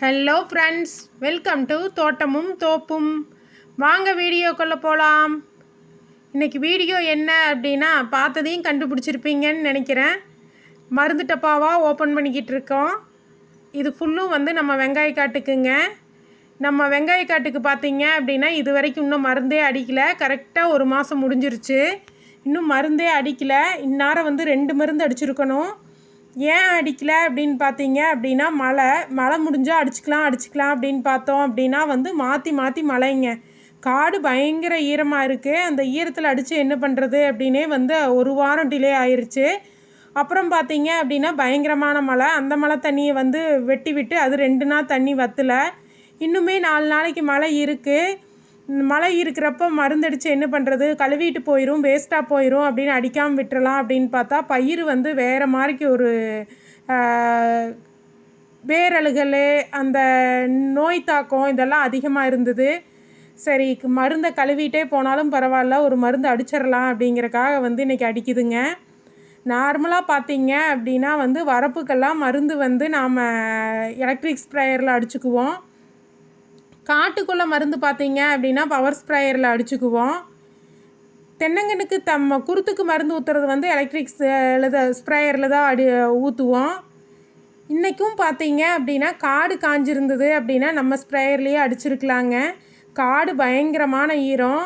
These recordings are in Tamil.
ஹலோ ஃப்ரெண்ட்ஸ் வெல்கம் டு தோட்டமும் தோப்பும் வாங்க வீடியோக்குள்ளே போகலாம் இன்றைக்கி வீடியோ என்ன அப்படின்னா பார்த்ததையும் கண்டுபிடிச்சிருப்பீங்கன்னு நினைக்கிறேன். மருந்து டப்பாவாக ஓப்பன் பண்ணிக்கிட்டு இருக்கோம். இது ஃபுல்லும் வந்து நம்ம வெங்காய காட்டுக்குங்க. நம்ம வெங்காய காட்டுக்கு பார்த்தீங்க அப்படின்னா இது வரைக்கும் இன்னும் மருந்தே அடிக்கலை. கரெக்டாக ஒரு மாதம் முடிஞ்சிருச்சு. இன்னும் மருந்தே அடிக்கலை. இந்நேரம் வந்து ரெண்டு மருந்து அடிச்சிருக்கணும். ஏன் அடிக்கல அப்படின்னு பார்த்தீங்க அப்படின்னா மழை மழை முடிஞ்சால் அடிச்சுக்கலாம் அடிச்சுக்கலாம் அப்படின்னு பார்த்தோம் அப்படின்னா வந்து மாற்றி மாற்றி மழைங்க. காடு பயங்கர ஈரமாக இருக்குது அந்த ஈரத்தில் அடித்து என்ன பண்ணுறது அப்படின்னே வந்து ஒரு வாரம் டிலே ஆயிடுச்சு அப்புறம் பார்த்தீங்க அப்படின்னா பயங்கரமான மழை. அந்த மழை தண்ணியை வந்து வெட்டி விட்டு அது ரெண்டு நாள் தண்ணி வற்றலை இன்னுமே நாலு நாளைக்கு மழை இருக்குது மழை இருக்கிறப்ப மருந்தடிச்சு என்ன பண்ணுறது கழுவிட்டு போயிடும் வேஸ்ட்டாக போயிடும் அப்படின்னு அடிக்காமல் விட்டுறலாம் அப்படின்னு பார்த்தா பயிர் வந்து வேறு மாதிரிக்கு ஒரு ஆஹ், வேரழுகல் அந்த நோய் தாக்கம் இதெல்லாம் அதிகமாக இருந்தது. சரி மருந்தை கழுவிட்டே போனாலும் பரவாயில்ல ஒரு மருந்து அடிச்சிடலாம் அப்படிங்கிறக்காக வந்து இன்றைக்கி அடிக்குதுங்க. நார்மலாக பார்த்தீங்க அப்படின்னா வந்து வரப்புக்கெல்லாம் மருந்து வந்து நாம் எலக்ட்ரிக் ஸ்ப்ரேயரில் அடிச்சுக்குவோம். காட்டுக்குள்ளே மருந்து பார்த்தீங்க அப்படின்னா பவர் ஸ்ப்ரேயரில் அடிச்சுக்குவோம். தென்னங்கனுக்கு தம்ம குருத்துக்கு மருந்து ஊற்றுறது வந்து எலக்ட்ரிக் ஸ்ப்ரேயரில் தான் அடி ஊற்றுவோம் இன்றைக்கும் பார்த்தீங்க அப்படின்னா காடு காஞ்சிருந்தது அப்படின்னா நம்ம ஸ்ப்ரேயர்லேயே அடிச்சிருக்கலாங்க. காடு பயங்கரமான ஈரம்.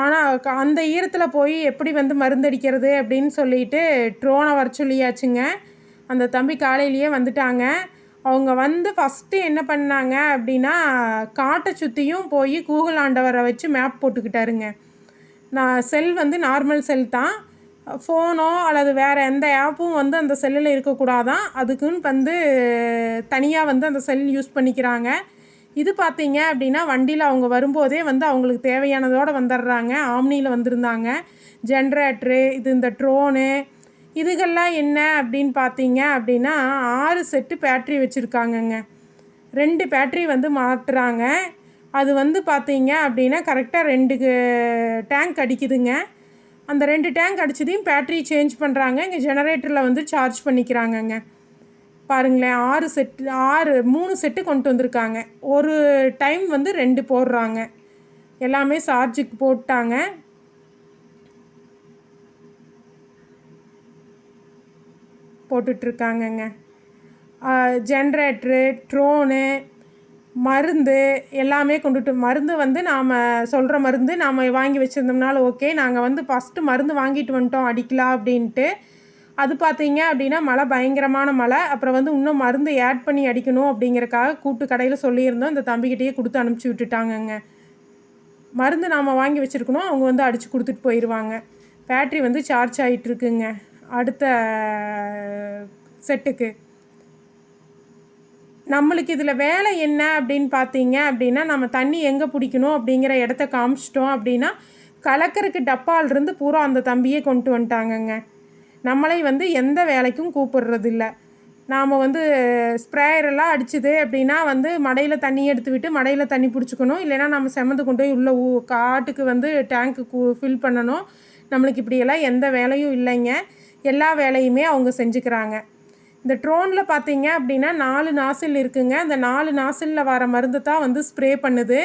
ஆனால் அந்த ஈரத்தில் போய் எப்படி வந்து மருந்தடிக்கிறது அப்படின்னு சொல்லிட்டு ட்ரோனை வர சொல்லியாச்சுங்க. அந்த தம்பி காலையிலேயே வந்துட்டாங்க. அவங்க வந்து ஃபஸ்ட்டு என்ன பண்ணாங்க அப்படின்னா காட்டை சுற்றியும் போய் கூகுள் ஆண்டவரை வச்சு மேப் போட்டுக்கிட்டாருங்க. நான் செல் வந்து நார்மல் செல் தான். ஃபோனோ அல்லது வேறு எந்த ஆப்பும் வந்து அந்த செல்லில் இருக்கக்கூடாதான். அதுக்குன்னு வந்து தனியாக வந்து அந்த செல் யூஸ் பண்ணிக்கிறாங்க. இது பார்த்தீங்க அப்படின்னா வண்டியில் அவங்க வரும்போதே வந்து அவங்களுக்கு தேவையானதோடு வந்துடுறாங்க. ஆம்னியில் வந்திருந்தாங்க. ஜென்ரேட்ரு இது இந்த ட்ரோனு இதுகெல்லாம் என்ன அப்படின்னு பார்த்தீங்க அப்படின்னா ஆறு செட்டு பேட்ரி வச்சுருக்காங்கங்க. ரெண்டு பேட்ரி வந்து மாட்டுறாங்க அது வந்து பார்த்தீங்க அப்படின்னா கரெக்டாக ரெண்டு டேங்க் அடிக்குதுங்க. அந்த ரெண்டு டேங்க் அடிச்சதையும் பேட்ரி சேஞ்ச் பண்ணுறாங்க இங்கே ஜெனரேட்டரில் வந்து சார்ஜ் பண்ணிக்கிறாங்கங்க. பாருங்களேன் ஆறு செட்டு ஆறு மூணு செட்டு கொண்டு வந்திருக்காங்க. ஒரு டைம் வந்து ரெண்டு போடுறாங்க. எல்லாமே சார்ஜுக்கு போட்டாங்க. போட்டுட்ருக்காங்கங்க. ஜென்ரேட்ரு ட்ரோனு மருந்து எல்லாமே கொண்டுட்டு மருந்து வந்து நாம் சொல்கிற மருந்து நாம் வாங்கி வச்சுருந்தோம்னாலும் ஓகே. நாங்கள் வந்து ஃபஸ்ட்டு மருந்து வாங்கிட்டு வந்துட்டோம் அடிக்கலாம் அப்படின்ட்டு. அது பார்த்தீங்க அப்படின்னா மழை பயங்கரமான மழை. அப்புறம் வந்து இன்னும் மருந்து ஆட் பண்ணி அடிக்கணும் அப்படிங்கிறக்காக கூட்டு கடையில் சொல்லியிருந்தோம். இந்த தம்பிக்கிட்டேயே கொடுத்து அனுப்பிச்சி விட்டுட்டாங்கங்க. மருந்து நாம் வாங்கி வச்சுருக்கணும் அவங்க வந்து அடித்து கொடுத்துட்டு போயிடுவாங்க பேட்ரி வந்து சார்ஜ் ஆகிட்டுருக்குங்க அடுத்த செட்டுக்கு. நம்மளுக்கு இதில் வேலை என்ன அப்படின்னு பார்த்தீங்க அப்படின்னா நம்ம தண்ணி எங்கே பிடிக்கணும் அப்படிங்கிற இடத்த காமிச்சிட்டோம் அப்படின்னா கலக்கறக்கு டப்பாலிருந்து பூரா அந்த தம்பியே கொண்டு வந்துட்டாங்கங்க. நம்மளை வந்து எந்த வேலைக்கும் கூப்பிடுறதில்ல. நாம் வந்து ஸ்ப்ரேயரெல்லாம் அடிச்சுது அப்படின்னா வந்து மடையில் தண்ணி எடுத்து விட்டு மடையில் தண்ணி பிடிச்சிக்கணும். இல்லைன்னா நம்ம செமந்து கொண்டு போய் உள்ள ஊ காட்டுக்கு வந்து டேங்க்கு ஃபில் பண்ணணும். நம்மளுக்கு இப்படியெல்லாம் எந்த வேலையும் இல்லைங்க. எல்லா வேலையுமே அவங்க செஞ்சுக்கிறாங்க. இந்த ட்ரோனில் பார்த்தீங்க அப்படின்னா நாலு நாசில் இருக்குங்க. அந்த நாலு நாசிலில் வர மருந்து தான் வந்து ஸ்ப்ரே பண்ணுது.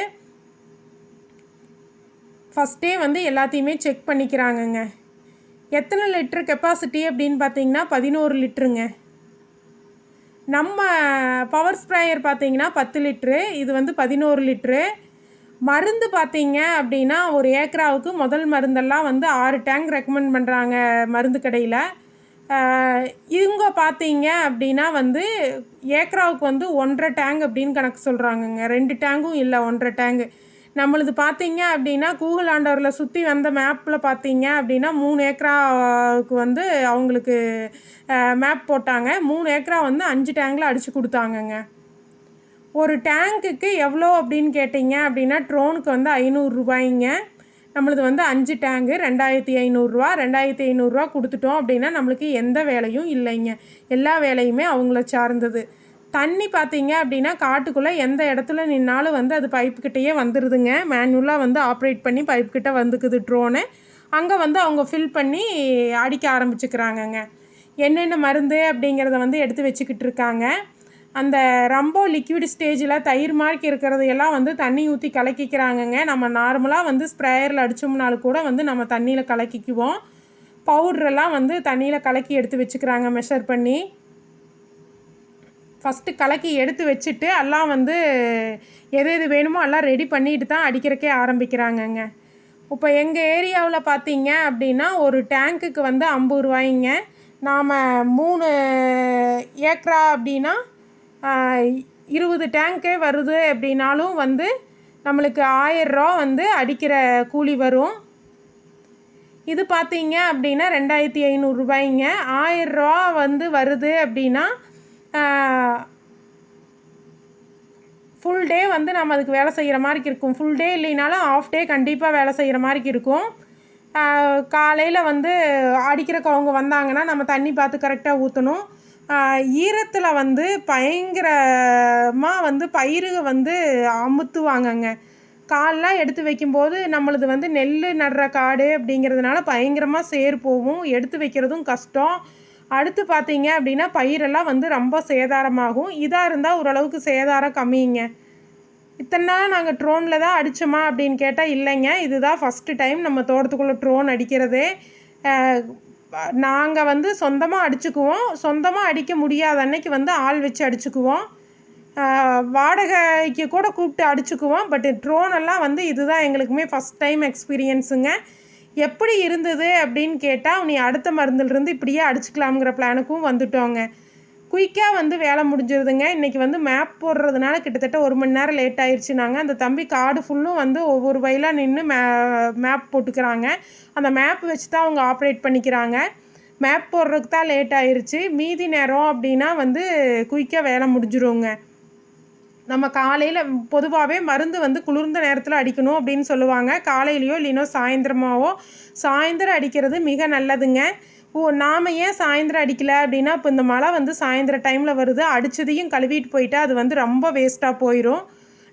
ஃபஸ்ட்டே வந்து எல்லாத்தையுமே செக் பண்ணிக்கிறாங்கங்க. எத்தனை லிட்டர் கெப்பாசிட்டி அப்படின்னு பார்த்தீங்கன்னா பதினோரு லிட்டருங்க. நம்ம பவர் ஸ்ப்ரேயர் பார்த்தீங்கன்னா பத்து லிட்ரு இது வந்து பதினோரு லிட்ரு மருந்து பார்த்தீங்க அப்படின்னா ஒரு ஏக்கராவுக்கு முதல் மருந்தெல்லாம் வந்து ஆறு டேங்க் ரெக்கமெண்ட் பண்ணுறாங்க மருந்து கடையில். இவங்க பார்த்தீங்க அப்படின்னா வந்து ஏக்கராவுக்கு வந்து ஒன்றரை டேங்க் அப்படின்னு கணக்கு சொல்கிறாங்கங்க ரெண்டு டேங்கும் இல்லை ஒன்றரை டேங்கு நம்மளது பார்த்தீங்க அப்படின்னா கூகுள் ஆண்டவரில் சுற்றி வந்த மேப்பில் பார்த்தீங்க அப்படின்னா மூணு ஏக்கராவுக்கு வந்து அவங்களுக்கு மேப் போட்டாங்க. மூணு ஏக்கரா வந்து அஞ்சு டேங்கில் அடித்து கொடுத்தாங்கங்க. ஒரு டேங்க்குக்கு எவ்வளோ அப்படின்னு கேட்டிங்க அப்படின்னா ட்ரோனுக்கு வந்து ஐநூறுரூபாய்ங்க நம்மளது வந்து அஞ்சு டேங்கு ரெண்டாயிரத்தி ஐநூறுரூவா ரெண்டாயிரத்தி ஐநூறுரூவா கொடுத்துட்டோம் அப்படின்னா நம்மளுக்கு எந்த வேலையும் இல்லைங்க. எல்லா வேலையுமே அவங்கள சார்ந்தது. தண்ணி பார்த்தீங்க அப்படின்னா காட்டுக்குள்ளே எந்த இடத்துல நின்னாலும் வந்து அது பைப்புக்கிட்டேயே வந்துடுதுங்க மேனுவலாக வந்து ஆப்ரேட் பண்ணி பைப்புக்கிட்ட வந்துக்குது ட்ரோனு அங்கே வந்து அவங்க ஃபில் பண்ணி அடிக்க ஆரம்பிச்சுக்கிறாங்கங்க. என்னென்ன மருந்து அப்படிங்கிறத வந்து எடுத்து வச்சுக்கிட்டு இருக்காங்க. அந்த ரொம்ப லிக்விட் ஸ்டேஜில் தயிர் மார்க் இருக்கிறதையெல்லாம் வந்து தண்ணி ஊற்றி கலக்கிக்கிறாங்கங்க. நம்ம நார்மலாக வந்து ஸ்ப்ரேயரில் அடித்தோம்னாலும் கூட வந்து நம்ம தண்ணியில் கலக்கிக்குவோம். பவுட்ரெல்லாம் வந்து தண்ணியில் கலக்கி எடுத்து வச்சுக்கிறாங்க மெஷர் பண்ணி. ஃபஸ்ட்டு கலக்கி எடுத்து வச்சுட்டு எல்லாம் வந்து எது எது வேணுமோ எல்லாம் ரெடி பண்ணிட்டு தான் அடிக்கிறக்கே ஆரம்பிக்கிறாங்கங்க. இப்போ எங்கள் ஏரியாவில் பார்த்தீங்க அப்படின்னா ஒரு டேங்க்குக்கு வந்து ஐம்பது ரூபாய்ங்க. நாம் மூணு ஏக்கரா அப்படின்னா இருபது டேங்க்கே வருது அப்படின்னாலும் வந்து நம்மளுக்கு ஆயரூவா வந்து அடிக்கிற கூலி வரும். இது பார்த்தீங்க அப்படின்னா ரெண்டாயிரத்தி ஐநூறுரூபாய்ங்க ஆயரூவா வந்து வருது அப்படின்னா ஃபுல் டே வந்து நம்ம அதுக்கு வேலை செய்கிற மாதிரி இருக்கும். ஃபுல் டே இல்லைனாலும் ஆஃப் டே கண்டிப்பாக வேலை செய்கிற மாதிரி இருக்கும். காலையில் வந்து அடிக்கிறக்கு அவங்க வந்தாங்கன்னா நம்ம தண்ணி பார்த்து கரெக்டாக ஊற்றணும் ஈரத்தில் வந்து பயங்கரமாக வந்து பயிறுக வந்து அமுத்துவாங்கங்க. கால்லாம் எடுத்து வைக்கும்போது நம்மளது வந்து நெல் நடுற காடு அப்படிங்கிறதுனால பயங்கரமாக சேர் போகும் எடுத்து வைக்கிறதும் கஷ்டம். அடுத்து பார்த்தீங்க அப்படின்னா பயிரெல்லாம் வந்து ரொம்ப சேதாரமாகும். இதாக இருந்தால் ஓரளவுக்கு சேதாரம் கம்மிங்க. இத்தனை நாள் நாங்கள் ட்ரோனில் தான் அடித்தோமா அப்படின்னு கேட்டால் இல்லைங்க. இதுதான் ஃபஸ்ட்டு டைம் நம்ம தோட்டத்துக்குள்ளே ட்ரோன் அடிக்கிறதே. நாங்கள் வந்து சொந்தமாக அடிச்சுக்குவோம். சொந்தமாக அடிக்க முடியாத அன்னைக்கு வந்து ஆள் வச்சு அடிச்சுக்குவோம். வாடகைக்கு கூட கூப்பிட்டு அடிச்சுக்குவோம். பட் ட்ரோன் எல்லாம் வந்து இதுதான் எங்களுக்குமே ஃபஸ்ட் டைம் எக்ஸ்பீரியன்ஸுங்க எப்படி இருந்தது அப்படின்னு கேட்டால் நீ அடுத்த மருந்துலேருந்து இப்படியே அடிச்சுக்கலாம்ங்கிற பிளானுக்கும் வந்துட்டோங்க. குயிக்காக வந்து வேலை முடிஞ்சிருதுங்க இன்றைக்கி வந்து மேப் போடுறதுனால கிட்டத்தட்ட ஒரு மணி நேரம் லேட் ஆயிடுச்சு நாங்கள் அந்த தம்பி காடு ஃபுல்லும் வந்து ஒவ்வொரு வயலாக நின்று மே மேப் போட்டுக்கிறாங்க. அந்த மேப் வச்சு தான் அவங்க ஆப்ரேட் பண்ணிக்கிறாங்க. மேப் போடுறதுக்கு தான் லேட் ஆயிடுச்சு மீதி நேரம் அப்படின்னா வந்து குயிக்காக வேலை முடிஞ்சிருவோங்க நம்ம காலையில் பொதுவாகவே மருந்து வந்து குளிர்ந்த நேரத்தில் அடிக்கணும் அப்படின்னு சொல்லுவாங்க. காலையிலையோ இல்லைனோ சாயந்தரமாவோ. சாயந்தரம் அடிக்கிறது மிக நல்லதுங்க. ஓ நாம் ஏன் சாயந்தரம் அடிக்கல அப்படின்னா இப்போ இந்த மழை வந்து சாயந்தரம் டைமில் வருது அடித்ததையும் கழுவிட்டு போயிட்டா அது வந்து ரொம்ப வேஸ்ட்டாக போயிடும்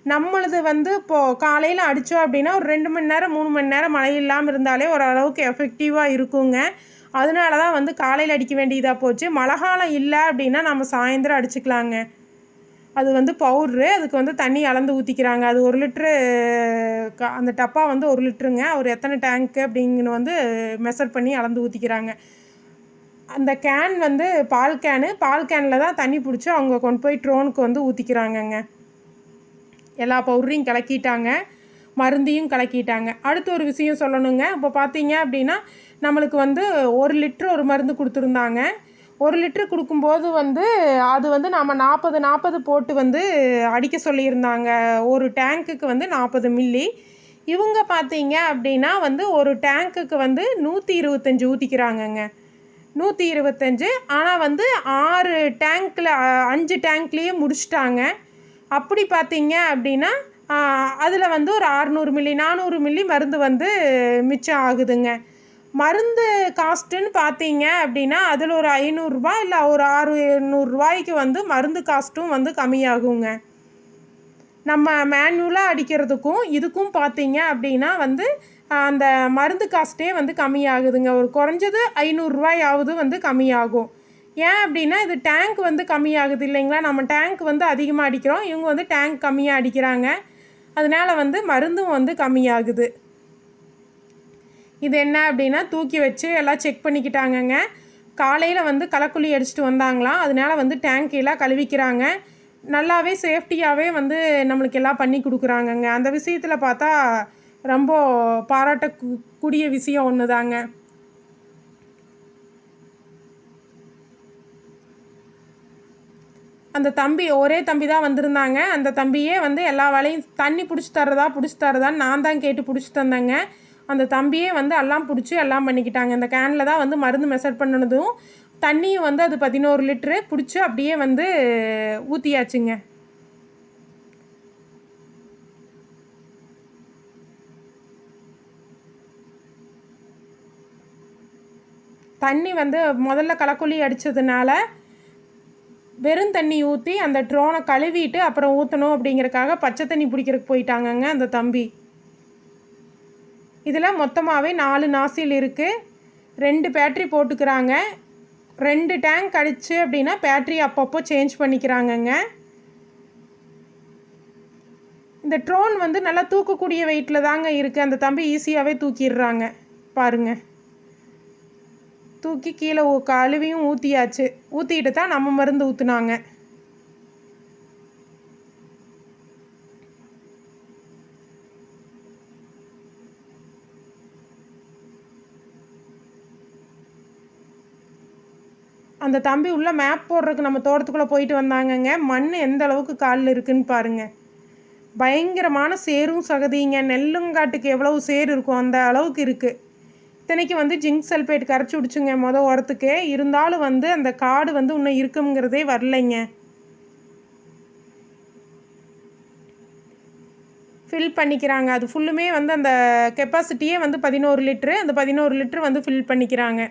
நம்மளது வந்து இப்போது காலையில் அடித்தோம் அப்படின்னா ஒரு ரெண்டு மணி நேரம் மூணு மணி நேரம் மழை இல்லாமல் இருந்தாலே ஓரளவுக்கு எஃபெக்டிவாக இருக்குங்க. அதனால தான் வந்து காலையில் அடிக்க வேண்டியதாக போச்சு. மழை காலம் இல்லை அப்படின்னா நம்ம சாயந்தரம் அடிச்சுக்கலாங்க. அது வந்து பவுட்ரு அதுக்கு வந்து தண்ணி அளந்து ஊற்றிக்கிறாங்க அது ஒரு லிட்ரு க- அந்த டப்பா வந்து ஒரு லிட்ருங்க ஒரு எத்தனை டேங்க்கு அப்படிங்கன்னு வந்து மெஷர் பண்ணி அளந்து ஊற்றிக்கிறாங்க அந்த கேன் வந்து பால் கேனு பால் கேனில் தான் தண்ணி பிடிச்சி அவங்க கொண்டு போய் ட்ரோனுக்கு வந்து ஊற்றிக்கிறாங்கங்க எல்லா பவுடரையும் கலக்கிட்டாங்க மருந்தையும் கலக்கிட்டாங்க. அடுத்து ஒரு விஷயம் சொல்லணுங்க. இப்போ பார்த்தீங்க அப்படின்னா நம்மளுக்கு வந்து ஒரு லிட்ரு ஒரு மருந்து கொடுத்துருந்தாங்க. ஒரு லிட்ரு கொடுக்கும்போது வந்து அது வந்து நம்ம நாற்பது நாற்பது போட்டு வந்து அடிக்க சொல்லியிருந்தாங்க. ஒரு டேங்க்குக்கு வந்து நாற்பது மில்லி இவங்க பார்த்தீங்க அப்படின்னா வந்து ஒரு டேங்க்குக்கு வந்து நூற்றி இருபத்தஞ்சி ஊற்றிக்கிறாங்கங்க நூற்றி இருபத்தஞ்சு. ஆனால் வந்து ஆறு டேங்க்கில் அஞ்சு டேங்க்லேயே முடிச்சிட்டாங்க. அப்படி பார்த்தீங்க அப்படின்னா அதில் வந்து ஒரு அறநூறு மில்லி நானூறு மில்லி மருந்து வந்து மிச்சம் ஆகுதுங்க. மருந்து காஸ்ட்டுன்னு பார்த்தீங்க அப்படின்னா அதில் ஒரு ஐநூறுரூபா இல்லை ஒரு ஆறு நூறுரூவாய்க்கு வந்து மருந்து காஸ்ட்டும் வந்து கம்மியாகுங்க. நம்ம மேனுவலாக அடிக்கிறதுக்கும் இதுக்கும் பார்த்தீங்க அப்படின்னா வந்து அந்த மருந்து காஸ்ட்டே வந்து கம்மியாகுதுங்க. ஒரு குறைஞ்சது ஐநூறுரூவாயாவது வந்து கம்மியாகும். ஏன் அப்படின்னா இது டேங்க் வந்து கம்மியாகுது இல்லைங்களா? நம்ம டேங்க் வந்து அதிகமாக அடிக்கிறோம். இவங்க வந்து டேங்க் கம்மியாக அடிக்கிறாங்க. அதனால் வந்து மருந்தும் வந்து கம்மியாகுது. இது என்ன அப்படின்னா தூக்கி வச்சு எல்லாம் செக் பண்ணிக்கிட்டாங்கங்க. காலையில் வந்து களக்குழி அடிச்சுட்டு வந்தாங்களாம். அதனால வந்து டேங்க் எல்லாம் கழுவிக்கிறாங்க. நல்லாவே சேஃப்டியாகவே வந்து நம்மளுக்கு எல்லாம் பண்ணி கொடுக்குறாங்கங்க. அந்த விஷயத்தில் பார்த்தா ரொம்ப பாராட்டக்கூடிய விஷயம் ஒன்று தாங்க அந்த தம்பி ஒரே தம்பி தான் வந்திருந்தாங்க. அந்த தம்பியே வந்து எல்லா வேலையும் தண்ணி பிடிச்சி தர்றதா பிடிச்சி தர்றதான்னு நான் தான் கேட்டு பிடிச்சி தந்தேங்க அந்த தம்பியே வந்து எல்லாம் பிடிச்சி எல்லாம் பண்ணிக்கிட்டாங்க. இந்த கேனில் தான் வந்து மருந்து மெஷர் பண்ணினதும் தண்ணியும் வந்து அது பதினோரு லிட்ரு பிடிச்சி அப்படியே வந்து ஊற்றியாச்சுங்க தண்ணி வந்து முதல்ல களக்குழி அடித்ததுனால வெறும் தண்ணி ஊற்றி அந்த ட்ரோனை கழுவிட்டு அப்புறம் ஊற்றணும் அப்படிங்கிறக்காக பச்சை தண்ணி பிடிக்கிறதுக்கு போயிட்டாங்கங்க அந்த தம்பி. இதில் மொத்தமாகவே நாலு நாசில் இருக்குது ரெண்டு பேட்ரி போட்டுக்கிறாங்க. ரெண்டு டேங்க் அடிச்சு அப்படின்னா பேட்ரி அப்பப்போ சேஞ்ச் பண்ணிக்கிறாங்கங்க. இந்த ட்ரோன் வந்து நல்லா தூக்கக்கூடிய வெயிட்டில் தாங்க இருக்குது அந்த தம்பி ஈஸியாகவே தூக்கிடுறாங்க. பாருங்க. தூக்கி கீழே கழுவியும் ஊற்றியாச்சு ஊற்றிட்டு தான் நம்ம மருந்து ஊற்றுனாங்க அந்த தம்பி உள்ள மேப் போடுறதுக்கு நம்ம தோட்டத்துக்குள்ளே போயிட்டு வந்தாங்கங்க. மண் எந்த அளவுக்கு காலில் இருக்குன்னு பாருங்க. பயங்கரமான சேரும் சகதிங்க. நெல்லுங்காட்டுக்கு எவ்வளவு சேர் இருக்கும். அந்த அளவுக்கு இருக்குது இத்தனைக்கு வந்து ஜிங்க் சல்பேட் கரைச்சி விடுச்சுங்க மொதல் உரத்துக்கு இருந்தாலும் வந்து அந்த காடு வந்து இன்னும் இருக்குங்கிறதே வரலைங்க. ஃபில் பண்ணிக்கிறாங்க. அது ஃபுல்லுமே வந்து அந்த கெப்பாசிட்டியே வந்து பதினோரு லிட்ரு அந்த பதினோரு லிட்ரு வந்து ஃபில் பண்ணிக்கிறாங்க.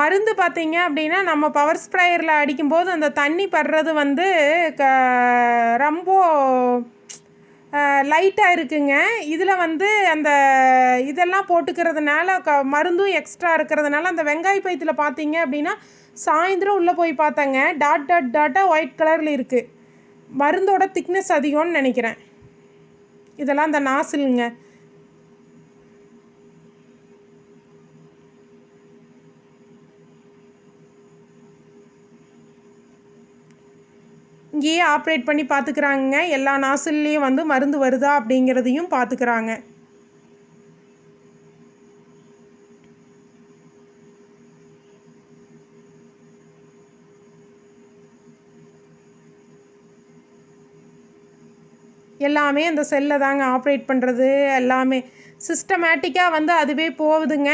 மருந்து பார்த்தீங்க அப்படின்னா நம்ம பவர் ஸ்ப்ரேயரில் அடிக்கும்போது அந்த தண்ணி படுறது வந்து க ரொம்ப லைட்டாக இருக்குங்க. இதில் வந்து அந்த இதெல்லாம் போட்டுக்கிறதுனால க மருந்தும் எக்ஸ்ட்ரா இருக்கிறதுனால அந்த வெங்காய பைத்தில் பார்த்தீங்க அப்படின்னா சாயந்தரம் உள்ளே போய் பார்த்தேங்க. டாட் டாட் டாட்டாக ஒயிட் கலரில் இருக்குது மருந்தோட திக்னஸ் அதிகம்னு நினைக்கிறேன். இதெல்லாம் அந்த நாசிலுங்க. இங்கேயே ஆப்ரேட் பண்ணி பார்த்துக்கிறாங்க எல்லா நாசில்லையும் வந்து மருந்து வருதா அப்படிங்கிறதையும் பார்த்துக்கிறாங்க எல்லாமே அந்த செல்லை தாங்க ஆப்ரேட் பண்ணுறது எல்லாமே சிஸ்டமேட்டிக்காக வந்து அதுவே போகுதுங்க.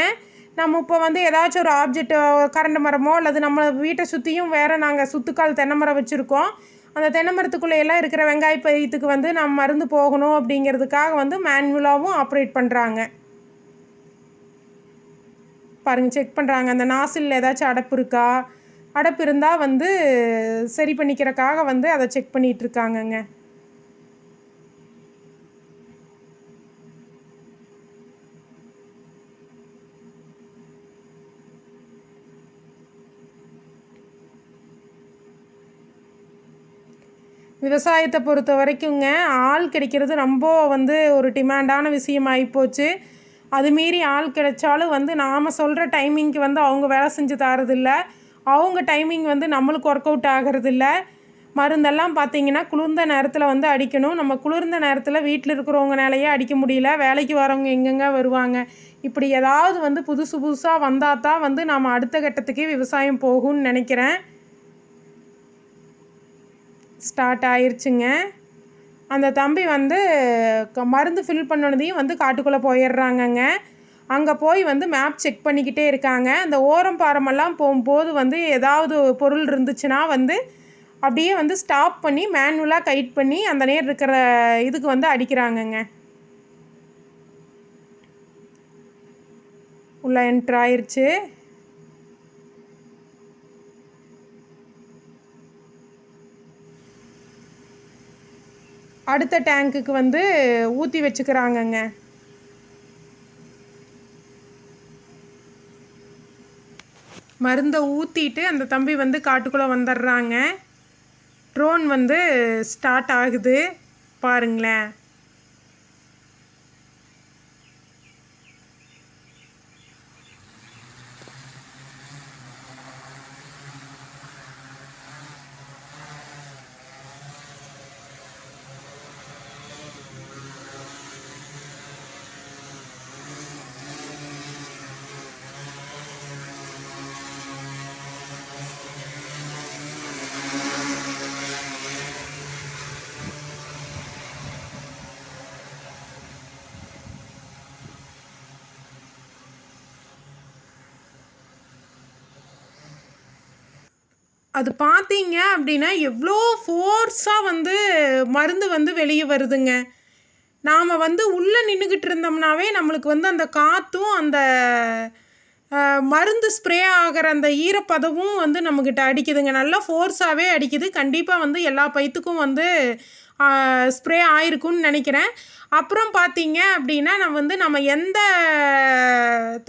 நம்ம இப்போ வந்து ஏதாச்சும் ஒரு ஆப்ஜெக்ட் கரண்ட் மரமோ அல்லது நம்ம வீட்டை சுற்றியும் வேறு நாங்கள் சுத்துக்கால் தென்னை மரம் வச்சுருக்கோம். அந்த தென்னை மரத்துக்குள்ளே எல்லாம் இருக்கிற வெங்காய பயித்துக்கு வந்து நம்ம மருந்து போகணும் அப்படிங்கிறதுக்காக வந்து மேனுவலாகவும் ஆப்ரேட் பண்ணுறாங்க பாருங்கள் செக் பண்ணுறாங்க அந்த நாசில் ஏதாச்சும் அடப்பு இருக்கா? அடப்பு இருந்தால் வந்து சரி பண்ணிக்கிறக்காக வந்து அதை செக் பண்ணிகிட்டு விவசாயத்தை பொறுத்த வரைக்குங்க ஆள் கிடைக்கிறது ரொம்ப வந்து ஒரு டிமாண்டான விஷயம் ஆகிப்போச்சு அது மீறி ஆள் கிடைச்சாலும் வந்து நாம் சொல்கிற டைமிங்க்கு வந்து அவங்க வேலை செஞ்சு தரதில்ல. அவங்க டைமிங் வந்து நம்மளுக்கு ஒர்க் அவுட் ஆகிறதில்ல. மருந்தெல்லாம் பார்த்திங்கன்னா குளிர்ந்த நேரத்தில் வந்து அடிக்கணும். நம்ம குளிர்ந்த நேரத்தில் வீட்டில் இருக்கிறவங்கனாலேயே அடிக்க முடியல. வேலைக்கு வரவங்க எங்கெங்க வருவாங்க? இப்படி ஏதாவது வந்து புதுசு புதுசாக வந்தால் தான் வந்து நாம் அடுத்த கட்டத்துக்கே விவசாயம் போகும்னு நினைக்கிறேன். ஸ்டார்ட் ஆயிடுச்சுங்க அந்த தம்பி வந்து மருந்து ஃபில் பண்ணனதையும் வந்து காட்டுக்குள்ளே போயிடுறாங்கங்க. அங்கே போய் வந்து மேப் செக் பண்ணிக்கிட்டே இருக்காங்க. அந்த ஓரம் பாரமெல்லாம் போகும்போது வந்து ஏதாவது பொருள் இருந்துச்சுன்னா வந்து அப்படியே வந்து ஸ்டாப் பண்ணி மேனுவலாக கைட் பண்ணி அந்த நேர் இருக்கிற இதுக்கு வந்து அடிக்கிறாங்கங்க. உள்ள என்ட்ரு ஆயிருச்சு. அடுத்த டேங்க்குக்கு வந்து ஊற்றி வச்சுக்கிறாங்கங்க. மருந்தை ஊற்றிட்டு அந்த தம்பி வந்து காட்டுக்குள்ளே வந்துடுறாங்க ட்ரோன் வந்து ஸ்டார்ட் ஆகுது. பாருங்களேன். அது பார்த்தீங்க அப்படின்னா எவ்வளோ ஃபோர்ஸாக வந்து மருந்து வந்து வெளியே வருதுங்க. நாம் வந்து உள்ளே நின்றுக்கிட்டு இருந்தோம்னாவே நம்மளுக்கு வந்து அந்த காற்றும் அந்த மருந்து ஸ்ப்ரே ஆகிற அந்த ஈரப்பதவும் வந்து நம்மக்கிட்ட அடிக்குதுங்க. நல்லா ஃபோர்ஸாகவே அடிக்குது. கண்டிப்பாக வந்து எல்லா பைத்துக்கும் வந்து ஸ்ப்ரே ஆயிருக்குன்னு நினைக்கிறேன். அப்புறம் பார்த்தீங்க அப்படின்னா நம்ம வந்து நம்ம எந்த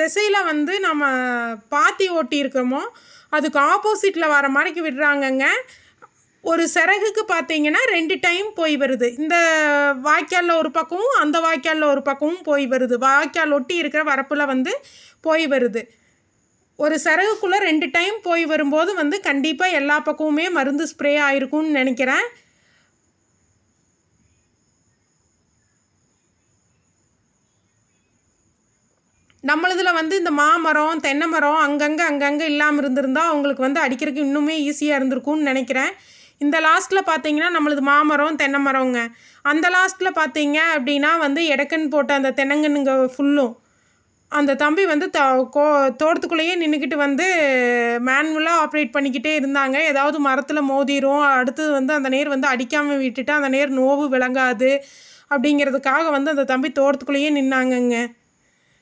திசையில் வந்து நம்ம பாத்தி ஓட்டி அதுக்கு ஆப்போசிட்டில் வர மாதிரிக்கு விடுறாங்கங்க. ஒரு சிறகுக்கு பார்த்தீங்கன்னா ரெண்டு டைம் போய் வருது. இந்த வாய்க்காலில் ஒரு பக்கமும் அந்த வாய்க்காலில் ஒரு பக்கமும் போய் வருது. வாய்க்கால் ஒட்டி இருக்கிற வரப்பில் வந்து போய் வருது. ஒரு சிறகுக்குள்ளே ரெண்டு டைம் போய் வரும்போது வந்து கண்டிப்பாக எல்லா பக்கமுமே மருந்து ஸ்ப்ரே ஆயிருக்கும்னு நினைக்கிறேன். நம்மளதில் வந்து இந்த மாமரம் தென்னை மரம் அங்கங்கே அங்கங்கே இல்லாமல் இருந்திருந்தால் அவங்களுக்கு வந்து அடிக்கிறதுக்கு இன்னுமே ஈஸியாக இருந்திருக்கும்னு நினைக்கிறேன். இந்த லாஸ்ட்டில் பார்த்தீங்கன்னா நம்மளது மாமரம் தென்னை மரங்க அந்த லாஸ்ட்டில் பார்த்தீங்க அப்படின்னா வந்து எடக்கன் போட்ட அந்த தென்னங்கன்னுங்க ஃபுல்லும் அந்த தம்பி வந்து த கோ தோட்டத்துக்குள்ளேயே நின்றுக்கிட்டு வந்து மேனுவலாக ஆப்ரேட் பண்ணிக்கிட்டே இருந்தாங்க. ஏதாவது மரத்தில் மோதிரும் அடுத்தது வந்து அந்த நேர் வந்து அடிக்காமல் விட்டுட்டு அந்த நேர் நோவு விளங்காது அப்படிங்கிறதுக்காக வந்து அந்த தம்பி தோட்டத்துக்குள்ளேயே நின்னாங்கங்க.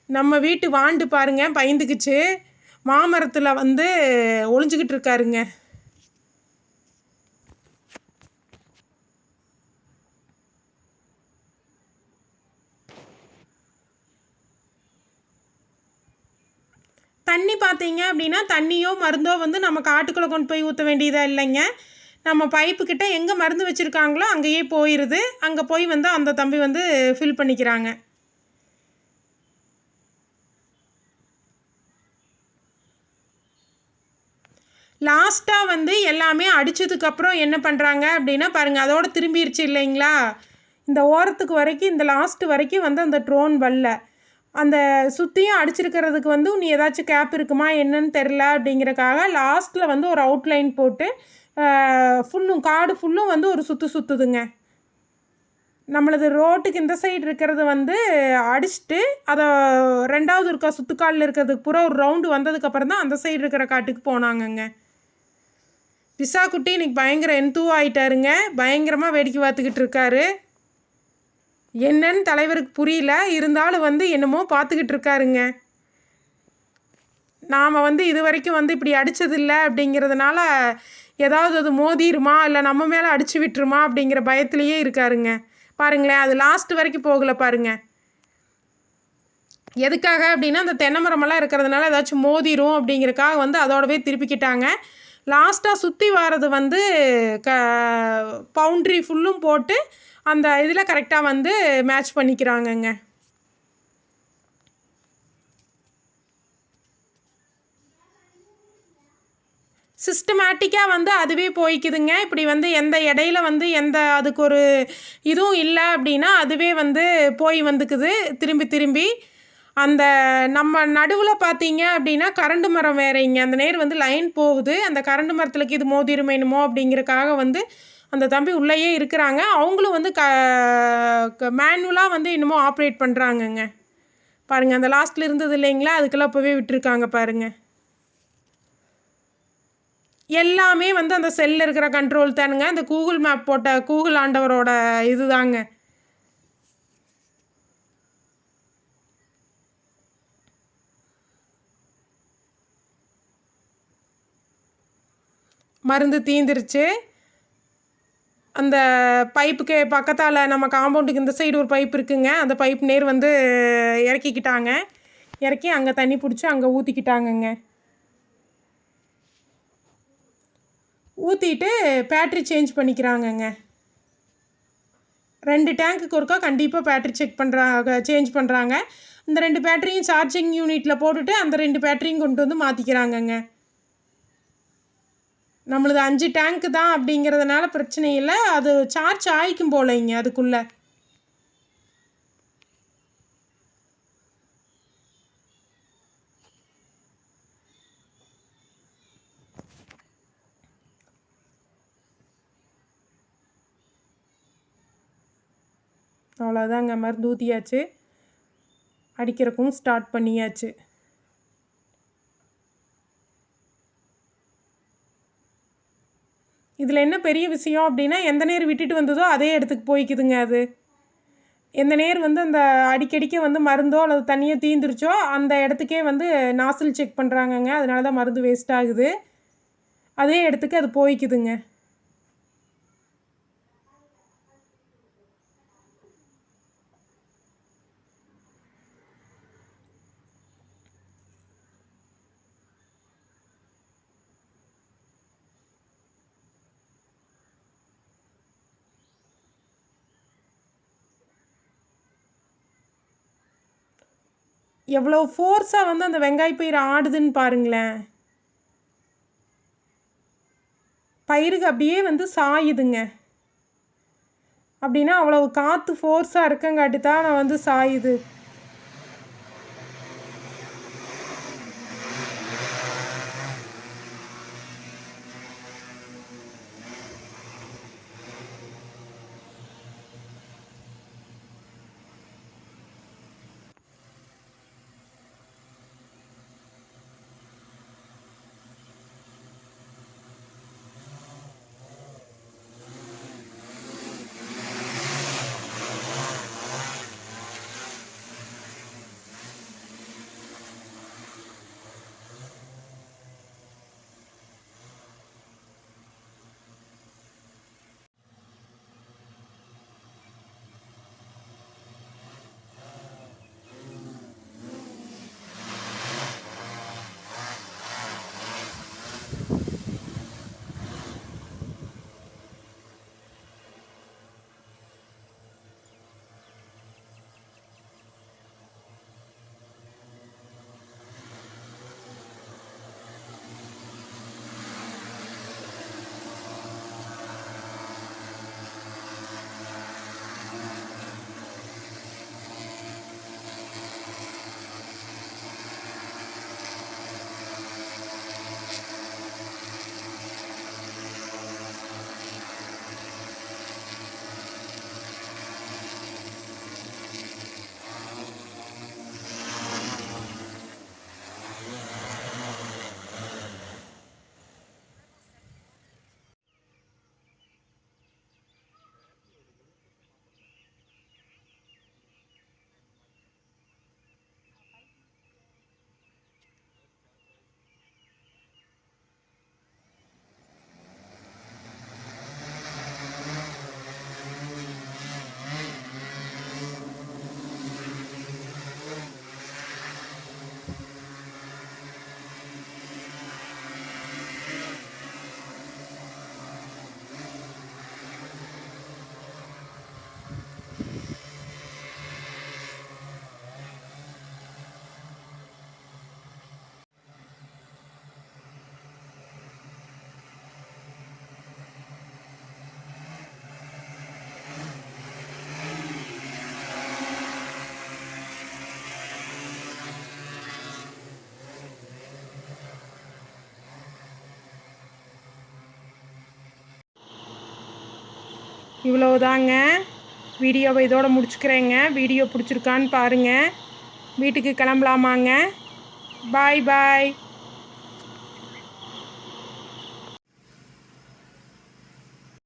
நம்ம வீட்டு வாண்டு பாருங்க பயந்துக்குச்சு மாமரத்தில் வந்து ஒளிஞ்சுக்கிட்டு இருக்காருங்க. தண்ணி பார்த்தீங்க அப்படின்னா தண்ணியோ மருந்தோ வந்து நம்ம காட்டுக்குள்ளே கொண்டு போய் ஊற்ற வேண்டியதாக இல்லைங்க. நம்ம பைப்புக்கிட்ட எங்கே மருந்து வச்சுருக்காங்களோ அங்கேயே போயிடுது அங்கே போய் வந்து அந்த தம்பி வந்து ஃபில் பண்ணிக்கிறாங்க. லாஸ்ட்டாக வந்து எல்லாமே அடித்ததுக்கப்புறம் என்ன பண்ணுறாங்க அப்படின்னா பாருங்கள் அதோடு திரும்பிடுச்சு இல்லைங்களா? இந்த ஓரத்துக்கு வரைக்கும் இந்த லாஸ்ட்டு வரைக்கும் வந்து அந்த ட்ரோன் வரல. அந்த சுற்றியும் அடிச்சிருக்கிறதுக்கு வந்து நீ ஏதாச்சும் கேப் இருக்குமா என்னன்னு தெரில அப்படிங்கிறக்காக லாஸ்ட்டில் வந்து ஒரு அவுட்லைன் போட்டு ஃபுல்லும் காடு ஃபுல்லும் வந்து ஒரு சுற்று சுற்றுதுங்க நம்மளது ரோட்டுக்கு இந்த சைடு இருக்கிறது வந்து அடிச்சுட்டு அதை ரெண்டாவது இருக்க சுத்துக்காலில் இருக்கிறதுக்கு பூரா ஒரு ரவுண்டு வந்ததுக்கப்புறம் தான் அந்த சைடு இருக்கிற காட்டுக்கு போனாங்கங்க. விசா குட்டி இன்னைக்கு பயங்கர எந்தூ ஆகிட்டாருங்க பயங்கரமாக வேடிக்கை பார்த்துக்கிட்டு இருக்காரு. என்னன்னு தலைவருக்கு புரியல. இருந்தாலும் வந்து என்னமோ பார்த்துக்கிட்டு இருக்காருங்க. நாம் வந்து இது வரைக்கும் வந்து இப்படி அடித்ததில்ல அப்படிங்கிறதுனால ஏதாவது அது மோதிருமா? இல்லை நம்ம மேலே அடித்து விட்டுருமா? அப்படிங்கிற பயத்துலேயே இருக்காருங்க. பாருங்களேன் அது லாஸ்ட் வரைக்கும் போகலை பாருங்க. எதுக்காக அப்படின்னா அந்த தென்னை மரமெல்லாம் இருக்கிறதுனால ஏதாச்சும் மோதிரும் அப்படிங்கிறக்காக வந்து அதோடவே திருப்பிக்கிட்டாங்க. லாஸ்ட்டாக சுற்றி வர்றது வந்து க பவுண்ட்ரி ஃபுல்லும் போட்டு அந்த இதில் கரெக்டாக வந்து மேட்ச் பண்ணிக்கிறாங்கங்க. சிஸ்டமேட்டிக்காக வந்து அதுவே போய்க்குதுங்க. இப்படி வந்து எந்த இடையில வந்து எந்த அதுக்கு ஒரு இதுவும் இல்லை அப்படின்னா அதுவே வந்து போய் வந்துக்குது. திரும்பி திரும்பி அந்த நம்ம நடுவில் பார்த்தீங்க அப்படின்னா கரண்டு மரம் வேறீங்க அந்த நேர் வந்து லைன் போகுது. அந்த கரண்டு மரத்துலக்கு இது மோதிருமேனுமோ அப்படிங்கிறக்காக வந்து அந்த தம்பி உள்ளேயே இருக்கிறாங்க. அவங்களும் வந்து க மேனுவலாக வந்து இன்னமும் ஆப்ரேட் பண்ணுறாங்கங்க பாருங்கள் அந்த லாஸ்ட்டில் இருந்தது இல்லைங்களா? அதுக்கெல்லாம் அப்போவே விட்டுருக்காங்க பாருங்கள் எல்லாமே வந்து அந்த செல்லில் இருக்கிற கண்ட்ரோல் தானுங்க. அந்த கூகுள் மேப் போட்ட கூகுள் ஆண்டவரோட இதுதாங்க. மருந்து தீந்துருச்சு. அந்த பைப்புக்கு பக்கத்தால் நம்ம காம்பவுண்டுக்கு இந்த சைடு ஒரு பைப் இருக்குங்க. அந்த பைப் நேர் வந்து இறக்கிக்கிட்டாங்க. இறக்கி அங்கே தண்ணி பிடிச்சி அங்கே ஊற்றிக்கிட்டாங்கங்க ஊற்றிட்டு பேட்ரி சேஞ்ச் பண்ணிக்கிறாங்கங்க. ரெண்டு டேங்க்குக்கு ஒருக்கா கண்டிப்பாக பேட்ரி செக் பண்ணுறாங்க சேஞ்ச் பண்ணுறாங்க இந்த ரெண்டு பேட்டரியும் சார்ஜிங் யூனிட்டில் போட்டுட்டு அந்த ரெண்டு பேட்டரியும் கொண்டு வந்து மாற்றிக்கிறாங்கங்க நம்மளது அஞ்சு டேங்க்கு தான் அப்படிங்கிறதுனால பிரச்சனை இல்லை. அது சார்ஜ் ஆகிக்கும் போலைங்க அதுக்குள்ளே. அவ்வளோதாங்க மருந்து ஊற்றியாச்சு அடிக்கிறக்கும் ஸ்டார்ட் பண்ணியாச்சு. இதில் என்ன பெரிய விஷயம் அப்படின்னா எந்த நேர் விட்டுட்டு வந்ததோ அதே இடத்துக்கு போய்க்குதுங்க அது. எந்த நேர் வந்து அந்த அடிக்கடிக்க வந்து மருந்தோ அல்லது தண்ணியோ தீந்துருச்சோ அந்த இடத்துக்கே வந்து நாசில் செக் பண்ணுறாங்கங்க அதனால தான் மருந்து வேஸ்ட் ஆகுது. அதே இடத்துக்கு அது போய்க்குதுங்க. எவ்வளோ ஃபோர்ஸாக வந்து அந்த வெங்காய பயிர் ஆடுதுன்னு பாருங்களேன். பயிருக்கு அப்படியே வந்து சாயுதுங்க. அப்படின்னா அவ்வளோ காற்று ஃபோர்ஸாக இருக்கங்காட்டி தான் நான் வந்து சாயுது. இவ்வளவுதாங்க. வீடியோவை இதோடு முடிச்சுக்கிறேங்க. வீடியோ பிடிச்சிருக்கான்னு பாருங்கள் வீட்டுக்கு கிளம்பலாமாங்க. பாய் பாய்